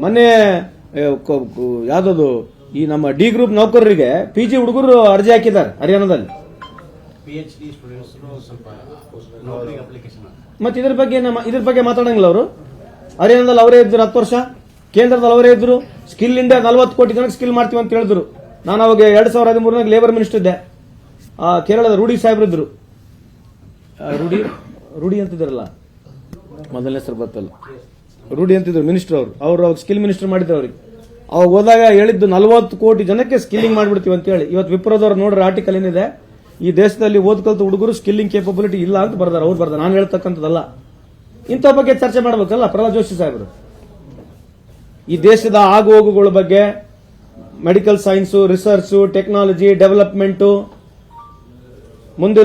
ಮೊನ್ನೆ ಯಾವುದದು ಈ ನಮ್ಮ ಡಿ ಗ್ರೂಪ್ ನೌಕರರಿಗೆ ಪಿ ಜಿ ಹುಡುಗರು ಅರ್ಜಿ ಹಾಕಿದ್ದಾರೆ ಹರಿಯಾಣದಲ್ಲಿ. ಮತ್ತೆ ಇದ್ರ ಬಗ್ಗೆ ನಮ್ಮ ಇದ್ರ ಬಗ್ಗೆ ಮಾತಾಡಂಗಿಲ್ಲ ಅವರು. ಹರಿಯಾಣದಲ್ಲಿ ಅವರೇ ಇದ್ರು ಹತ್ತು ವರ್ಷ ಕೇಂದ್ರದಲ್ಲಿ ಅವರೇ ಇದ್ರು. ಸ್ಕಿಲ್ ಇಂಡಿಯಾ ನಲ್ವತ್ತು ಕೋಟಿ ಜನಕ್ಕೆ ಸ್ಕಿಲ್ ಮಾಡ್ತೀವಿ ಅಂತ ಹೇಳಿದ್ರು. ನಾನು ಅವಾಗ ಎರಡ್ ಸಾವಿರದ ಹದಿಮೂರನಾಗ ಲೇಬರ್ ಮಿನಿಸ್ಟರ್ ಇದ್ದೆ. ಆ ಕೇರಳದ ರೂಢಿ ಸಾಹೇಬ್ರು ಇದ್ರು. ಆ, ರೂಢಿ ರೂಢಿ ಅಂತಿದ್ರಲ್ಲ ಮೊದಲನೇ ಹೆಸರು ಬರ್ತಲ್ಲ ರೂಢಿ ಅಂತಿದ್ರು ಮಿನಿಸ್ಟರ್ ಅವರು. ಅವರು ಅವಾಗ ಸ್ಕಿಲ್ ಮಿನಿಸ್ಟರ್ ಮಾಡಿದ್ರು ಅವ್ರಿಗೆ. ಅವಾಗ ಹೋದಾಗ ಹೇಳಿದ್ದು ನಲವತ್ತು ಕೋಟಿ ಜನಕ್ಕೆ ಸ್ಕಿಲ್ಲಿಂಗ್ ಮಾಡಿಬಿಡ್ತೀವಿ ಅಂತ ಹೇಳಿ. ಇವತ್ತು ವಿಪ್ರೋದವ್ರು ನೋಡ್ರೆ ಆರ್ಟಿಕಲ್ ಏನಿದೆ, ಈ ದೇಶದಲ್ಲಿ ಓದ್ ಕಲ್ತು ಹುಡುಗರು ಸ್ಕಿಲ್ಲಿಂಗ್ ಕೇಪಬಿಲಿಟಿ ಇಲ್ಲ ಅಂತ ಬರ್ದಾರ, ಅವ್ರು ಬರ್ದಾರೆ. ನಾನು ಹೇಳ್ತಕ್ಕಂಥದ್ದಲ್ಲ. ಇಂಥ ಬಗ್ಗೆ ಚರ್ಚೆ ಮಾಡಬೇಕಲ್ಲ, ಪ್ರಹ್ಲಾದ್ ಜೋಶಿ ಸಾಹೇಬರು? ಈ ದೇಶದ ಆಗು ಹೋಗುಗಳ ಬಗ್ಗೆ medical science research technology development ಮುಂದೆ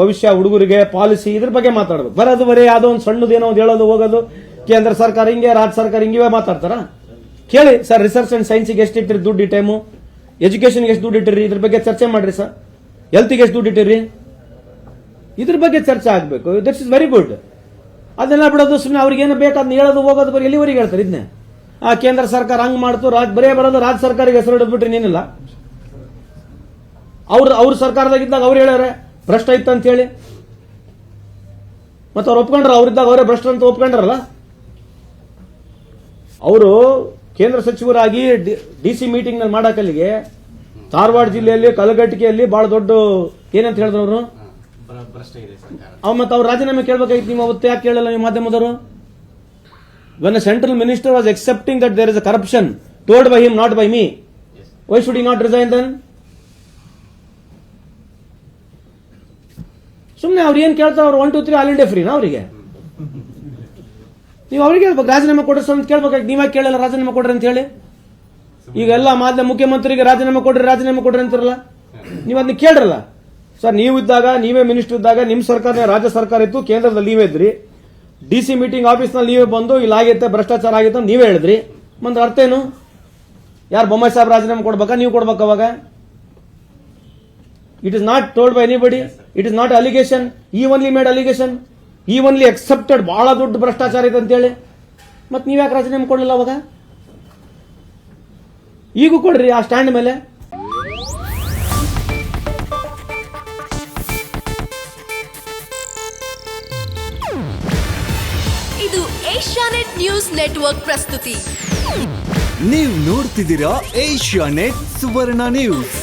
ಭವಿಷ್ಯ ಹುಡುಗರಿಗೆ ಪಾಲಿಸಿ ಇದ್ರ ಬಗ್ಗೆ ಮಾತಾಡಬೇಕು. ಬರೋದು ಬರೀ ಯಾವುದೋ ಒಂದು ಸಣ್ಣದೇನೋ ಒಂದು ಹೇಳೋದು, ಹೋಗೋದು ಕೇಂದ್ರ ಸರ್ಕಾರ ಹಿಂಗೆ, ರಾಜ್ಯ ಸರ್ಕಾರ ಹಿಂಗಿವೆ ಮಾತಾಡ್ತಾರ? ಕೇಳಿ ಸರ್ ರಿಸರ್ಚ್ ಅಂಡ್ ಸೈನ್ಸಿಗೆ ಎಷ್ಟು ಇಟ್ಟಿರಿ ದುಡ್ಡು ಈ ಟೈಮು ಎಜುಕೇಶನ್ಗೆ ಎಷ್ಟು ದುಡ್ಡು ಇಟ್ಟಿರಿ? ಇದ್ರ ಬಗ್ಗೆ ಚರ್ಚೆ ಮಾಡ್ರಿ ಸರ್. ಹೆಲ್ತಿಗೆ ಎಷ್ಟು ದುಡ್ಡು ಇಟ್ಟಿರಿ? ಇದ್ರ ಬಗ್ಗೆ ಚರ್ಚೆ ಆಗಬೇಕು. ದಟ್ಸ್ ಇಸ್ ವೆರಿ ಗುಡ್ ಅದನ್ನೆಲ್ಲ ಬಿಡೋದು ಸುಮ್ಮನೆ ಅವ್ರಿಗೆ ಏನು ಬೇಕು ಅದನ್ನ ಹೇಳೋದು, ಹೋಗೋದು, ಬರೀ ಎಲ್ಲಿವರೆಗೆ ಹೇಳ್ತಾರೆ ಇದನ್ನೇ? ಆ, ಕೇಂದ್ರ ಸರ್ಕಾರ ಹಂಗೆ ಮಾಡ್ತು ರಾಜ್ ಬರೇ ಬರೋದು ರಾಜ್ಯ ಸರ್ಕಾರಿಗೆ ಹೆಸರು ಹಿಡಿದ್ಬಿಟ್ರಿ ನೀನಿಲ್ಲ. ಅವ್ರ ಅವ್ರ ಸರ್ಕಾರದಾಗಿದ್ದಾಗ ಅವ್ರು ಹೇಳ್ಯಾರೆ ಭ್ರಷ್ಟ ಇತ್ತು ಅಂತ ಹೇಳಿ. ಮತ್ತೆ ಅವ್ರು ಒಪ್ಕೊಂಡ್ರ ಅವ್ರಿದ್ದಾಗ ಅವರೇ ಭ್ರಷ್ಟ ಅಂತ ಒಪ್ಕೊಂಡ್ರಲ್ಲ? ಅವರು ಕೇಂದ್ರ ಸಚಿವರಾಗಿ ಡಿ ಸಿ ಮೀಟಿಂಗ್ನಲ್ಲಿ ಮಾಡಕಲ್ಲಿಗೆ ಧಾರವಾಡ ಜಿಲ್ಲೆಯಲ್ಲಿ ಕಲಘಟಿಕೆಯಲ್ಲಿ ಬಹಳ ದೊಡ್ಡ ಏನಂತ ಹೇಳಿದ್ರು ಅವರು? ಮತ್ತೆ ಅವ್ರು ರಾಜೀನಾಮೆ ಕೇಳ್ಬೇಕಾಗಿತ್ತು ನೀವು ಅವತ್ತು ಯಾಕೆ ಕೇಳಲ್ಲ ನೀವು ಮಾಧ್ಯಮದವರು? When central minister was accepting that there is a corruption told by him not by me why should he not resign then ಸುಮ್ಮನೆ ಅವ್ರು ಏನ್ ಕೇಳ್ತಾರೆ ಅವ್ರು one two three all India ಫ್ರೀನಾ ಅವರಿಗೆ? ನೀವು ಅವ್ರಿಗೆ ಹೇಳ್ಬೇಕು, ರಾಜೀನಾಮೆ ಕೊಡ್ರಿ ಅಂತ ಕೇಳ್ಬೇಕಾಗಿ ನೀವೇ ಕೇಳಲ್ಲ ರಾಜೀನಾಮೆ ಕೊಡ್ರಿ ಅಂತ ಹೇಳಿ? ಈಗ ಎಲ್ಲ ಮಾಧ್ಯಮ ಮುಖ್ಯಮಂತ್ರಿಗೆ ರಾಜೀನಾಮೆ ಕೊಡ್ರಿ ರಾಜೀನಾಮೆ ಕೊಡ್ರಿ ಅಂತಾರಲ್ಲ? ನೀವು ಅದನ್ನ ಕೇಳ್ರಲ್ಲ? ಸರ್, ನೀವು ಇದ್ದಾಗ, ನೀವೇ ಮಿನಿಸ್ಟರ್ ಇದ್ದಾಗ ನಿಮ್ಮ ಸರ್ಕಾರ ರಾಜ್ಯ ಸರ್ಕಾರ ಇತ್ತು, ಕೇಂದ್ರದಲ್ಲಿ ನೀವೇ ಇದ್ರಿ. ಡಿ ಸಿ ಮೀಟಿಂಗ್ ಆಫೀಸ್ನಲ್ಲಿ ನೀವೇ ಬಂದು ಇಲ್ಲಿ ಆಗೈತೆ ಭ್ರಷ್ಟಾಚಾರ ಆಗಿತ್ತು ನೀವೇ ಹೇಳಿದ್ರಿ. ಮುಂದೆ ಅರ್ಥ ಏನು? ಯಾರು ಬೊಮ್ಮಾಯಿ ಸಾಹೇಬ್ ರಾಜೀನಾಮೆ ಕೊಡ್ಬೇಕಾ, ನೀವು ಕೊಡ್ಬೇಕು ಅವಾಗ? It is not told by anybody it is not allegation he only made allegation he only accepted ಬಹಳ ದೊಡ್ಡ ಭ್ರಷ್ಟಾಚಾರ ಇದೆ ಅಂತೇಳಿ. ಮತ್ತೆ ನೀವು ಯಾಕೆ ರಾಜೀನಾಮೆ ಕೊಡಲಿಲ್ಲ ಅವಾಗ? ಈಗೂ ಕೊಡ್ರಿ ಆ ಸ್ಟ್ಯಾಂಡ್ ಮೇಲೆ. ಇದು ಏಷ್ಯಾನೆಟ್ ನ್ಯೂಸ್ ನೆಟ್ವರ್ಕ್ ಪ್ರಸ್ತುತಿ. ನೀವು ನೋಡ್ತಿದ್ದೀರಾ ಏಷ್ಯಾನೆಟ್ ಸುವರ್ಣ ನ್ಯೂಸ್.